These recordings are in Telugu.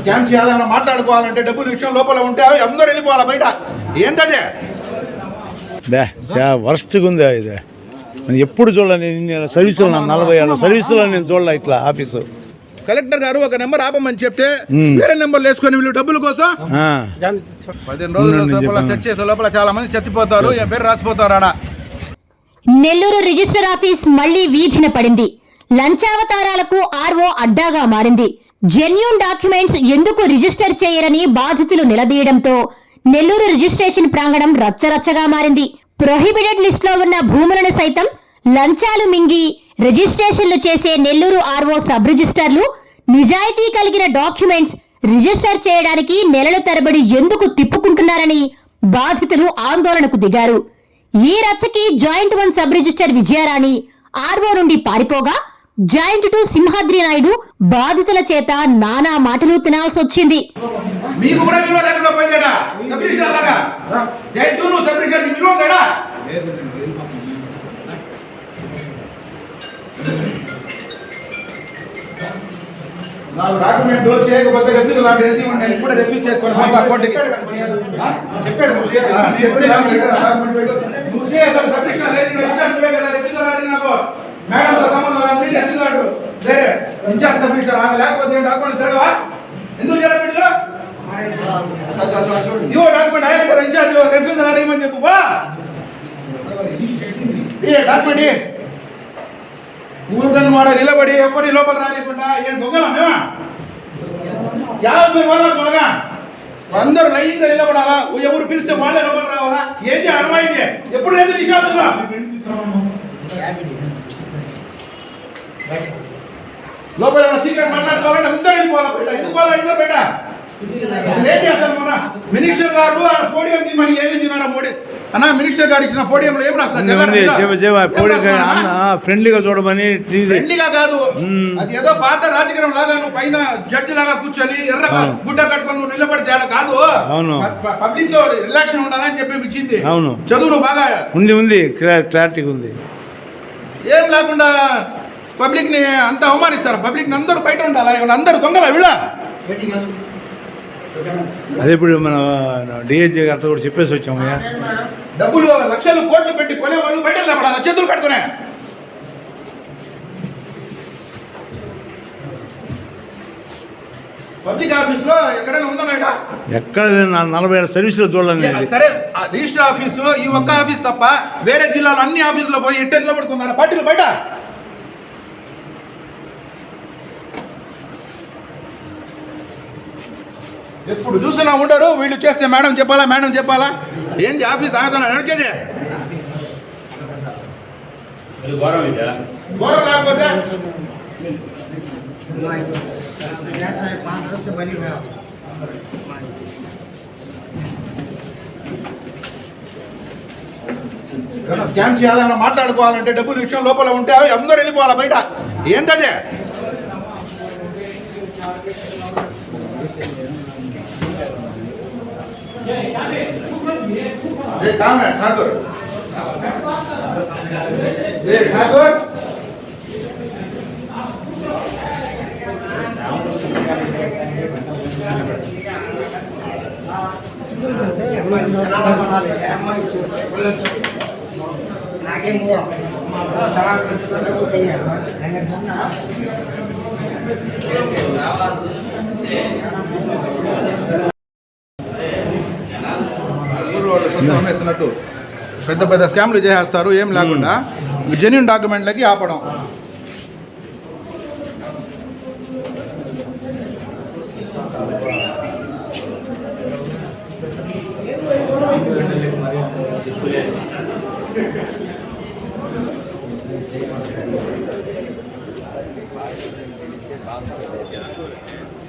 స్కామ్ చేయాలన్నా మాట్లాడుకోవాలంటే డబ్బుల విషయం లోపల ఉంటే అవి అందరూ వెళ్ళిపోవాలి బయట. ఏంటదే బే చా వరస్ట్గా ఉంది ఇది. నేను ఎప్పుడు చూడలే నేను సర్వీసులో నా నలభై ఏళ్ళ సర్వీసులో నేను చూడలే ఇట్లా ఆఫీసు కలెక్టర్ గారు ఒక నెంబర్ ఆపమని చెప్తే. వేరే నెంబర్లు వేసుకొని వీళ్ళు డబ్బుల కోసం పదిహేను రోజుల. సెట్ చేసే లోపల చాలా మంది చచ్చిపోతారు ఏం పేరు రాసిపోతారు ఆడ? నెల్లూరు రిజిస్టర్ ఆఫీస్ మళ్ళీ వీధిన పడింది. లంచావతారాలకు ఆర్ఓ అడ్డాగా మారింది. జెన్యూన్ డాక్యుమెంట్స్ ఎందుకు రిజిస్టర్ చేయరని బాధితులు నిలదీయడంతో నెల్లూరు రిజిస్ట్రేషన్ ప్రాంగణం రచ్చరచ్చగా మారింది. ప్రొహిబిటెడ్ లిస్ట్లో ఉన్న భూములను సైతం లంచాలు మింగి రిజిస్ట్రేషన్లు చేసే నెల్లూరు ఆర్ఓ సబ్ రిజిస్టర్లు నిజాయితీ కలిగిన డాక్యుమెంట్స్ రిజిస్టర్ చేయడానికి నెలల తరబడి ఎందుకు తిప్పుకుంటున్నారని బాధితులు ఆందోళనకు దిగారు. ఈ రచ్చకి joint one sub register Vijayarani RO నుండి పారిపోగా జాయింట్ టూ సింహాద్రి నాయుడు బాధితుల చేత నానా మాటలు తినాల్సి వచ్చింది. మీకు కూడా విలువ లేకుండా పోయిందేడా? సబ్రిషన్ లాగా? జై టూ నువ్వు సబ్రిషన్ నీకు విలువ ఉందేడా నాకు డాక్యుమెంట్ చేయకపోతే రెఫ్యూజ్ లాంటి రిసీవ్ నేను ఇప్పుడు రెఫ్యూజ్ చేసుకొని పోతా కోర్టుకి. ఆ? ఆ, చెప్పండి, డాక్యుమెంట్ పెట్టు. నువ్వు చేయి అసలు సబ్మిషన్ లేదు, ఇక్కడ ఇన్ఛార్జ్ నువ్వే కదా, రెఫ్యూజ్ లాంటి నాకు. మేడంతో సంబంధం లేదు, మీరు రెఫ్యూజ్ లాంటి. వేరే, ఇన్ఛార్జ్ సబ్మిషన్ ఆమె లేకపోతే ఏం డాక్యుమెంట్ తిరగవా ఎందుకు జరగకూడదు ఇవో డాక్యుమెంట్ ఆయన కదా ఇన్ఛార్జ్ రెఫ్యూజ్ అడగమని చెప్పు బా ఏ డాక్యుమెంట్ ఇయ్యి. ఊరుకని వాడ నిలబడి ఎవరి లోపల రానికుండా ఏం దొంగలా మేమా యాభై వాళ్ళ త్వరగా అందరూ లైన్గా నిలబడాలా ఎవరు పిలిస్తే వాళ్ళే లోపల రావాలా ఏది అనుమైంది ఎప్పుడు లేదు నిషాదులో లోపల సీక్రెట్ మాట్లాడుకోవాలంటే అందరూ వెళ్ళిపోవాలి. బయట ఎందుకు పోవాలి ఎందుకు బయట. ఏం చేస్తారు మన మినిస్టర్ గారు ఆ పోడియం మరి ఏమి ఇచ్చినారా మోడీ అన్న మినిస్టర్ గారు ఇచ్చిన పోడియంలో ఏం రాస్తారు? ఫ్రెండ్లీగా చూడమని ఫ్రెండ్లీగా కాదు. అది ఏదో పాత రాజకీయం లాగా నువ్వు పైన జడ్జి లాగా కూర్చొని ఎర్ర. గుడ్డ కట్టుకొని నువ్వు నిలబడితే ఆడ కాదు. అవును. పబ్లిక్తో రిలాక్షన్ ఉండాలని చెప్పి ఇచ్చింది. అవును. చదువు బాగా ఉంది ఉంది. క్లా- క్లారిటీగా ఉంది. ఏం లేకుండా పబ్లిక్ని అంత అవమానిస్తారు. పబ్లిక్ని అందరూ బయట ఉండాలా? అందరూ దొంగల వీళ్ళ? అదే ఇప్పుడు మన డిహెచ్ఏ గారితో కూడా చెప్పేసి వచ్చామయ్యా డబ్బులు లక్షలు కోట్లు పెట్టి కొనే వాళ్ళు బయట చేతులు కట్టుకునే పబ్లిక్ ఆఫీస్లో ఎక్కడైనా ఉందా నాయనా? ఎక్కడ నలభై ఏళ్ళ సర్వీసులో నేను. సరే రిజిస్టర్ ఆఫీసు ఈ ఒక్క ఆఫీస్ తప్ప వేరే జిల్లాలో అన్ని ఆఫీసులో పోయి ఎట్ట నిలబడుతున్నారు. పార్టీలు బయట? ఎప్పుడు చూసినా ఉండరు వీళ్ళు చేస్తే మేడం చెప్పాలా మేడం చెప్పాలా? ఏంది ఆఫీస్ ఆగుతున్నా నడిచేది. ఘోరం లేకపోతే ఏమన్నా స్కామ్ చేయాలన్నా మాట్లాడుకోవాలంటే డబ్బుల విషయం లోపల ఉంటే అవి అందరూ వెళ్ళిపోవాలి బయట? ఏంటదే ఏ కామ్రేడ్ ఠాకూర్ ఏ ఠాకూర్ నాకేం పోదాం ఊరు వాళ్ళు దొంగతనం ఎత్తినట్టు పెద్ద పెద్ద స్కామ్లు చేసేస్తారు ఏం లేకుండా. జెన్యున్ డాక్యుమెంట్లకి ఆపడం. Thank you.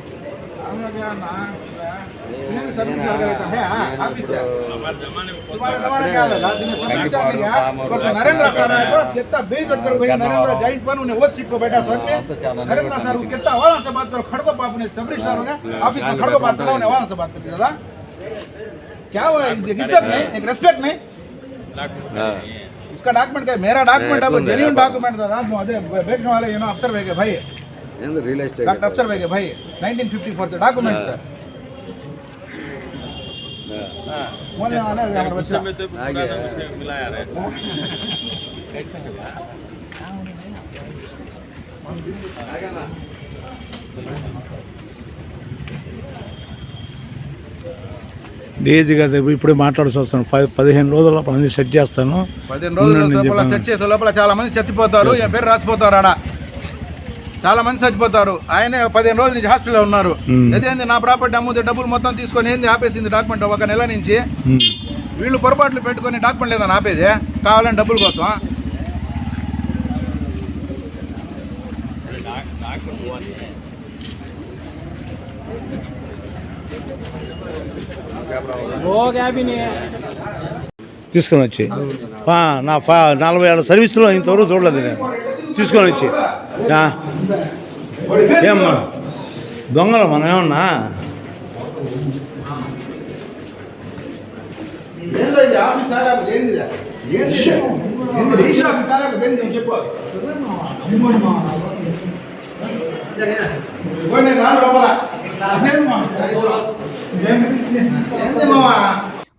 नरेंद्र सर है। तो कितना बेइज्जत करो भाई नरेंद्र जॉइंट पर उन्हें वो सीट को बैठा सोच में नरेंद्र सर कितना आवाज़ से बात करो खड़को बाप ने सबरी सर ने ऑफ़िस में खड़को बात करो उन्हें आवाज़ से बात करती दादा क्या हुआ इज़्ज़त नहीं एक रेस्पेक्ट नहीं उसका डॉक्यूमेंट क्या मेरा डॉक्यूमेंट है जेन्यून डॉक्यूमेंट दादा अरे बैठने वाले यू नो अफसर भाई भाई। Real estate doctor Afsar bhai భాయ్ nineteen fifty four document sir DAG గారి దగ్గర ఇప్పుడే మాట్లాడాల్సి వస్తాను. పదిహేను రోజుల పని సెట్ చేస్తాను. పదిహేను రోజుల సెట్ చేసే లోపల చాలా మంది చచ్చిపోతారు. పేరు రాసిపోతారు ఆడ? చాలా మంది చచ్చిపోతారు. ఆయనే పదిహేను రోజుల నుంచి హాస్పిటల్లో ఉన్నారు. అదేంది నా ప్రాపర్టీ అమ్ముతే డబ్బులు మొత్తం తీసుకొని ఏంది ఆపేసింది డాక్యుమెంట్ ఒక నెల నుంచి. వీళ్ళు పొరపాట్లు పెట్టుకొని డాక్యుమెంట్ లేదని ఆపేది? కావాలని డబ్బుల కోసం తీసుకొని వచ్చి. నా నలభై ఏళ్ళ సర్వీస్లో ఇంతవరకు చూడలేదు నేను. తీసుకొని వచ్చి. ఏమ్మా? దొంగలు మనం ఏమన్నా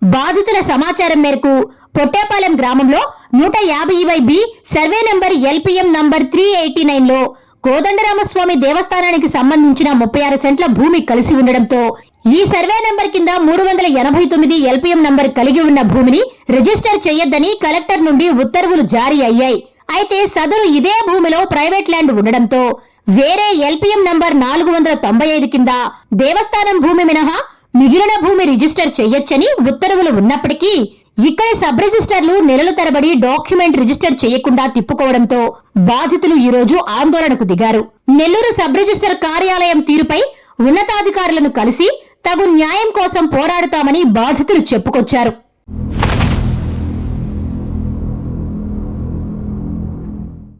బాధితుల సమాచారం మేరకు పొట్టేపాలెం గ్రామంలో నూట యాభై B survey number LPM number three eighty నైన్లో కోదండరామస్వామి దేవస్థానానికి సంబంధించిన ముప్పై ఆరు సెంట్ల భూమి కలిసి ఉండడంతో ఈ సర్వే నంబర్ కింద మూడు వందల ఎనభై తొమ్మిది ఎల్పిఎం నంబర్ కలిగి ఉన్న భూమిని రిజిస్టర్ చేయొద్దని కలెక్టర్ నుండి ఉత్తర్వులు జారీ అయ్యాయి. అయితే సదరు ఇదే భూమిలో ప్రైవేట్ ల్యాండ్ ఉండడంతో వేరే ఎల్పిఎం నంబర్ నాలుగు వందల తొంభై ఐదు కింద దేవస్థానం భూమి మినహా మిగిలిన భూమి రిజిస్టర్ చెయ్యొచ్చని ఉత్తర్వులు ఉన్నప్పటికీ ఇక్కడి సబ్ రిజిస్టర్లు నెలల తరబడి డాక్యుమెంట్ రిజిస్టర్ చేయకుండా తిప్పుకోవడంతో బాధితులు ఈ రోజు ఆందోళనకు దిగారు. నెల్లూరు సబ్ రిజిస్టర్ కార్యాలయం తీరుపై ఉన్నతాధికారులను కలిసి తగు న్యాయం కోసం పోరాడుతామని బాధితులు చెప్పుకొచ్చారు.